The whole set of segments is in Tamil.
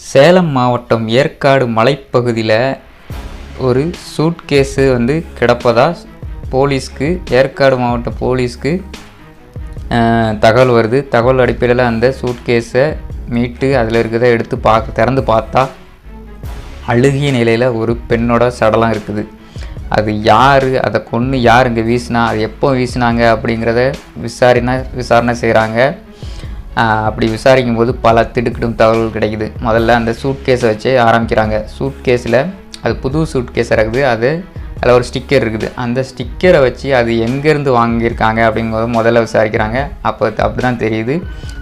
சேலம் மாவட்டம் ஏற்காடு மலைப்பகுதியில் ஒரு சூட்கேஸு வந்து கிடப்பதா? போலீஸ்க்கு ஏற்காடு மாவட்ட போலீஸ்க்கு தகவல் வருது. தகவல் அடிப்படையில் அந்த சூட்கேஸை மீட்டு அதில் இருக்கிறத எடுத்து பார்க்க திறந்து பார்த்தா அழுகிய நிலையில் ஒரு பெண்ணோட சடலம் இருக்குது. அது யார்? அதை கொன்று யார் இங்கே வீசினா? அது எப்போ வீசினாங்க அப்படிங்கிறத விசாரினா விசாரணை செய்கிறாங்க அப்படி விசாரிக்கும் போது பல திடுக்கிடும் தகவல்கள் கிடைக்குது. முதல்ல அந்த சூட்கேஸை வச்சு ஆரம்பிக்கிறாங்க. சூட்கேஸில் அது புது சூட்கேஸ் இருக்குது. அது அதில் ஒரு ஸ்டிக்கர் இருக்குது. அந்த ஸ்டிக்கரை வச்சு அது எங்கேருந்து வாங்கியிருக்காங்க அப்படிங்கிறத முதல்ல விசாரிக்கிறாங்க. அப்போ அப்படி தான் தெரியுது.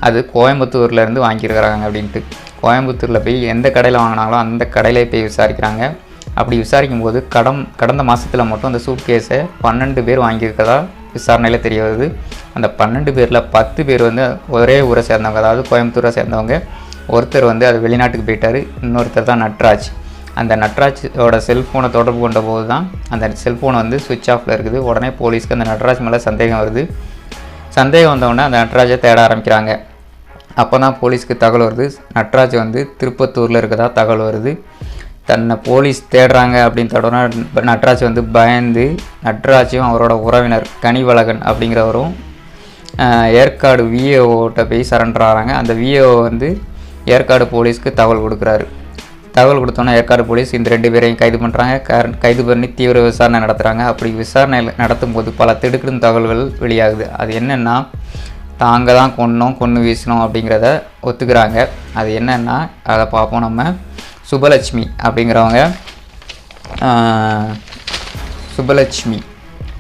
அது கோயம்புத்தூர்லேருந்து வாங்கியிருக்கிறாங்க அப்படின்ட்டு. கோயம்புத்தூரில் போய் எந்த கடையில் வாங்கினாங்களோ அந்த கடையிலே போய் விசாரிக்கிறாங்க. அப்படி விசாரிக்கும் போது கடம் கடந்த மாதத்தில் மட்டும் அந்த சூட்கேஸை பன்னெண்டு பேர் வாங்கியிருக்கதா விசாரணையில் தெரிய வருது அந்த பன்னெண்டு பேரில் பத்து பேர் வந்து ஒரே ஊரை சேர்ந்தவங்க. அதாவது கோயம்புத்தூரை சேர்ந்தவங்க. ஒருத்தர் வந்து அது வெளிநாட்டுக்கு போயிட்டார். இன்னொருத்தர் தான் நட்ராஜ். அந்த நட்ராஜோட செல்ஃபோனை தொடர்பு கொண்ட போது தான் அந்த செல்ஃபோன் வந்து சுவிட்ச் ஆஃபில் இருக்குது. உடனே போலீஸ்க்கு அந்த நட்ராஜ் மேலே சந்தேகம் வருது. சந்தேகம் வந்தவுடனே அந்த நட்ராஜை தேட ஆரம்பிக்கிறாங்க. அப்போ தான் போலீஸ்க்கு தகவல் வருது. நட்ராஜ் வந்து திருப்பத்தூரில் இருக்கதா தகவல் வருது. தன்னை போலீஸ் தேடுறாங்க அப்படின்னு தொடர்னா நட்ராஜ் வந்து பயந்து நட்ராஜும் அவரோட உறவினர் கனிவழகன் அப்படிங்கிறவரும் ஏற்காடு விஏஓட்ட போய் சரண்டர் ஆகிறாங்க அந்த விஏஓ வந்து ஏற்காடு போலீஸ்க்கு தகவல் கொடுக்குறாரு. தகவல் கொடுத்தோன்னா ஏற்காடு போலீஸ் இந்த ரெண்டு பேரையும் கைது பண்ணுறாங்க கைது பண்ணி தீவிர விசாரணை நடத்துகிறாங்க அப்படி விசாரணை நடத்தும் போது பல திடுக்கிடும் தகவல்கள் வெளியாகுது. அது என்னென்னா தாங்க தான் கொன்னோம் கொன்று வீசினோம் அப்படிங்கிறத ஒத்துக்கிறாங்க. அது என்னென்னா அதை பார்ப்போம் நம்ம. சுபலட்சுமி அப்படிங்கிறவங்க சுபலட்சுமி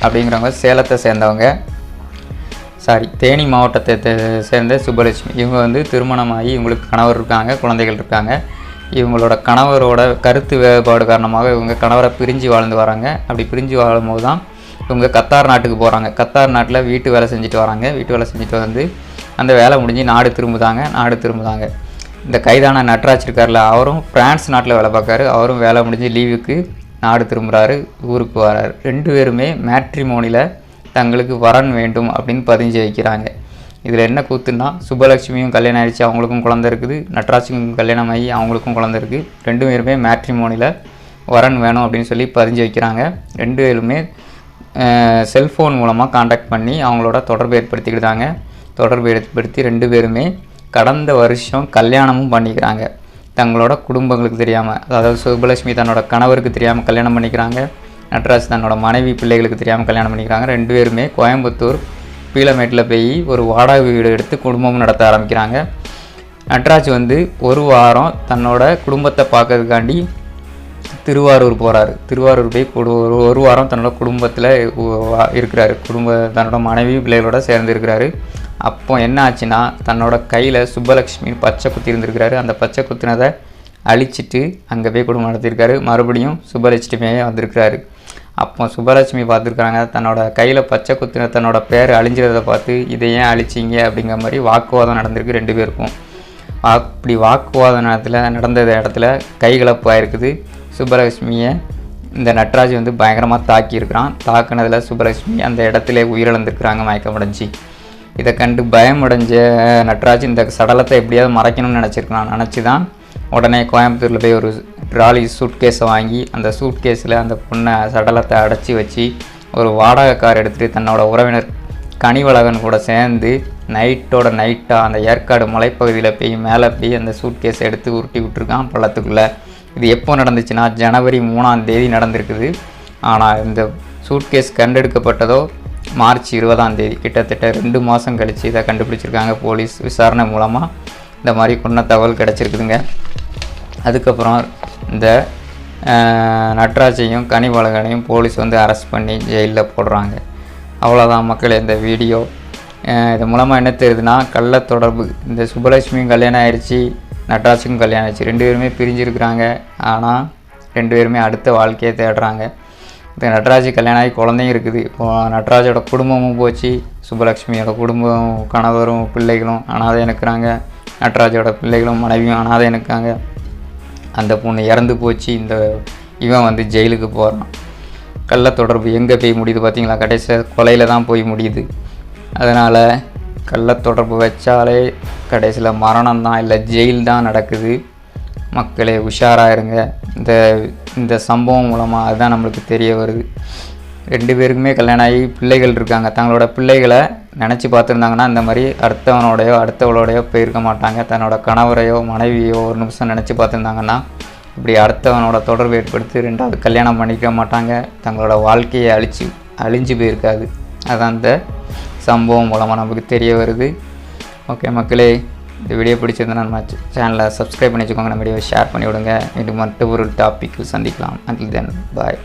அப்படிங்கிறவங்க சேலத்தை சேர்ந்தவங்க. சாரி தேனி மாவட்டத்தை சேர்ந்த சுப்பலட்சுமி. இவங்க வந்து திருமணமாகி இவங்களுக்கு கணவர் இருக்காங்க குழந்தைகள் இருக்காங்க. இவங்களோட கணவரோட கருத்து வேறுபாடு காரணமாக இவங்க கணவரை பிரிஞ்சு வாழ்ந்து வராங்க. அப்படி பிரிஞ்சு வாழும்போது தான் இவங்க கத்தார் நாட்டுக்கு போகிறாங்க கத்தார் நாட்டில் வீட்டு வேலை செஞ்சுட்டு வராங்க. வீட்டு வேலை செஞ்சுட்டு வந்து அந்த வேலை முடிஞ்சு நாடு திரும்புதாங்க. நாடு திரும்புதாங்க. இந்த கைதான நட்ராஜ் இருக்கார்ல அவரும் பிரான்ஸ் நாட்டில் வேலை பார்க்காரு. அவரும் வேலை முடிஞ்சு லீவுக்கு நாடு திரும்புகிறாரு ஊருக்கு வராரு. ரெண்டு பேருமே மேட்ரிமோனியில் தங்களுக்கு வரன் வேண்டும் அப்படின்னு பதிஞ்சு வைக்கிறாங்க. இதில் என்ன கூத்துன்னா சுபலட்சுமியும் கல்யாணம் ஆயிடுச்சு அவங்களுக்கும் குழந்த இருக்குது. நட்ராஜுக்கும் கல்யாணம் ஆகி அவங்களுக்கும் குழந்த இருக்குது ரெண்டு பேருமே மேட்ரிமோனியில் வரன் வேணும் அப்படின்னு சொல்லி பதிஞ்சு வைக்கிறாங்க. ரெண்டு பேருமே செல்ஃபோன் மூலமாக காண்டாக்ட் பண்ணி அவங்களோட தொடர்பு ஏற்படுத்திக்கிட்டாங்க. தொடர்பு ஏற்படுத்தி ரெண்டு பேருமே கடந்த வருஷம் கல்யாணமும் பண்ணிக்கிறாங்க. தங்களோட குடும்பங்களுக்கு தெரியாமல் அதாவது சுப்புலட்சுமி தன்னோட கணவருக்கு தெரியாமல் கல்யாணம் பண்ணிக்கிறாங்க. நட்ராஜ் தன்னோட மனைவி பிள்ளைகளுக்கு தெரியாமல் கல்யாணம் பண்ணிக்கிறாங்க. ரெண்டு பேருமே கோயம்புத்தூர் பீலமேட்டில் போய் ஒரு வாடகை வீடு எடுத்து குடும்பம் நடத்த ஆரம்பிக்கிறாங்க. நட்ராஜ் வந்து ஒரு வாரம் தன்னோட குடும்பத்தை பார்க்கறதுக்காண்டி திருவாரூர் போகிறாரு திருவாரூர் போய் ஒரு ஒரு வாரம் தன்னோட குடும்பத்தில் இருக்கிறாரு. குடும்ப தன்னோட மனைவி பிள்ளைகளோட சேர்ந்து இருக்கிறாரு. அப்போ என்ன ஆச்சுன்னா தன்னோட கையில் சுப்பலக்ஷ்மி பச்சை குத்தி இருந்திருக்கிறாரு. அந்த பச்சை குத்தினதை அழிச்சிட்டு அங்கே போய் குடும்பம் நடத்தியிருக்காரு. மறுபடியும் சுப்பலட்சுமியே வந்திருக்கிறாரு. அப்போ சுப்பலட்சுமி பார்த்துருக்காங்க தன்னோட கையில் பச்சை குத்தின தன்னோட பேர் அழிஞ்சிறதை பார்த்து இதை ஏன் அழிச்சிங்க? அப்படிங்கிற மாதிரி வாக்குவாதம் நடந்திருக்கு ரெண்டு பேருக்கும். அப்படி வாக்குவாத நேரத்தில் நடந்த இடத்துல கைகலப்பு ஆயிருக்குது. சுப்பலட்சுமியை இந்த நட்ராஜ் வந்து பயங்கரமாக தாக்கியிருக்கிறான். தாக்குனதில் சுப்பலட்சுமி அந்த இடத்துல உயிரிழந்திருக்கிறாங்க மயக்கமடைஞ்சி இதை கண்டு பயமடைஞ்ச நட்ராஜ் இந்த சடலத்தை எப்படியாவது மறைக்கணும்னு நினச்சிருக்கான் நினச்சி தான் உடனே கோயம்புத்தூரில் போய் ஒரு ட்ராலி சூட்கேஸை வாங்கி அந்த சூட்கேஸில் அந்த பொண்ணை சடலத்தை அடைச்சி வச்சு ஒரு வாடகை கார் எடுத்துகிட்டு தன்னோட உறவினர் கனிவழகன் கூட சேர்ந்து நைட்டோட நைட்டாக அந்த ஏற்காடு மலைப்பகுதியில் போய் மேலே போய் அந்த சூட்கேஸை எடுத்து உருட்டி விட்டுருக்கான் பள்ளத்துக்குள்ளே. இது எப்போ நடந்துச்சுன்னா ஜனவரி மூணாம் தேதி நடந்திருக்குது. ஆனால் இந்த சூட்கேஸ் கண்டெடுக்கப்பட்டதோ மார்ச் இருபதாம் தேதி. கிட்டத்தட்ட ரெண்டு மாதம் கழித்து இதை கண்டுபிடிச்சிருக்காங்க போலீஸ் விசாரணை மூலமாக இந்த மாதிரி கொண்ட தகவல் கிடச்சிருக்குதுங்க. அதுக்கப்புறம் இந்த நட்ராஜையும் கனிவழகனையும் போலீஸ் வந்து அரெஸ்ட் பண்ணி ஜெயிலில் போடுறாங்க. அவ்வளோதான் மக்கள் இந்த வீடியோ. இது மூலமாக என்ன தெரியுதுன்னா கள்ள தொடர்பு இந்த சுப்பலட்சுமியும் கல்யாணம் ஆயிடுச்சு நட்ராஜுக்கும் கல்யாணம் ஆச்சு. ரெண்டு பேருமே பிரிஞ்சிருக்கிறாங்க. ஆனால் ரெண்டு பேருமே அடுத்த வாழ்க்கையை தேடுறாங்க. இந்த நட்ராஜ் கல்யாணம் ஆகி குழந்தையும் இருக்குது. இப்போது நட்ராஜோட குடும்பமும் போச்சு. சுப்பலக்ஷ்மியோட குடும்பம் கணவரும் பிள்ளைகளும் அனாதை எனக்குறாங்க நட்ராஜோட பிள்ளைகளும் மனைவியும் அனாதை எனக்காங்க அந்த பொண்ணு இறந்து போச்சு. இந்த இவன் வந்து ஜெயிலுக்கு போகிறான் கள்ள தொடர்பு எங்கே போய் முடியுது பார்த்தீங்களா? கடைசியில் கொலையில் தான் போய் முடியுது. அதனால் கள்ள தொடர்பு வச்சாலே கடைசியில் மரணம் தான் இல்லை ஜெயில் தான் நடக்குது. மக்களே உஷாராக இருங்க. இந்த இந்த சம்பவம் மூலமாக அதுதான் நம்மளுக்கு தெரிய வருது. ரெண்டு பேருக்குமே கல்யாணம் ஆகி பிள்ளைகள் இருக்காங்க. தங்களோட பிள்ளைகளை நினச்சி பார்த்துருந்தாங்கன்னா இந்த மாதிரி அடுத்தவனோடையோ அடுத்தவளோடையோ போயிருக்க மாட்டாங்க. தன்னோட கணவரையோ மனைவியோ ஒரு நிமிஷம் நினச்சி பார்த்துருந்தாங்கன்னா இப்படி அடுத்தவனோட தொடர்பு ஏற்படுத்தி ரெண்டாவது கல்யாணம் பண்ணிக்க மாட்டாங்க. தங்களோட வாழ்க்கையை அழிச்சு அழிஞ்சு போயிருக்காது. அதான் இந்த சம்பவம் மூலமாக நமக்கு தெரிய வருது. ஓகே மக்களே இந்த வீடியோ பிடிச்சிருந்தா நம்ம சேனலை சப்ஸ்கிரைப் பண்ணி வச்சுக்கோங்க நம்ம வீடியோ ஷேர் பண்ணி விடுங்க இது மட்டும் ஒரு டாப்பிக்கில் சந்திக்கலாம். அண்டில் தென் பாய்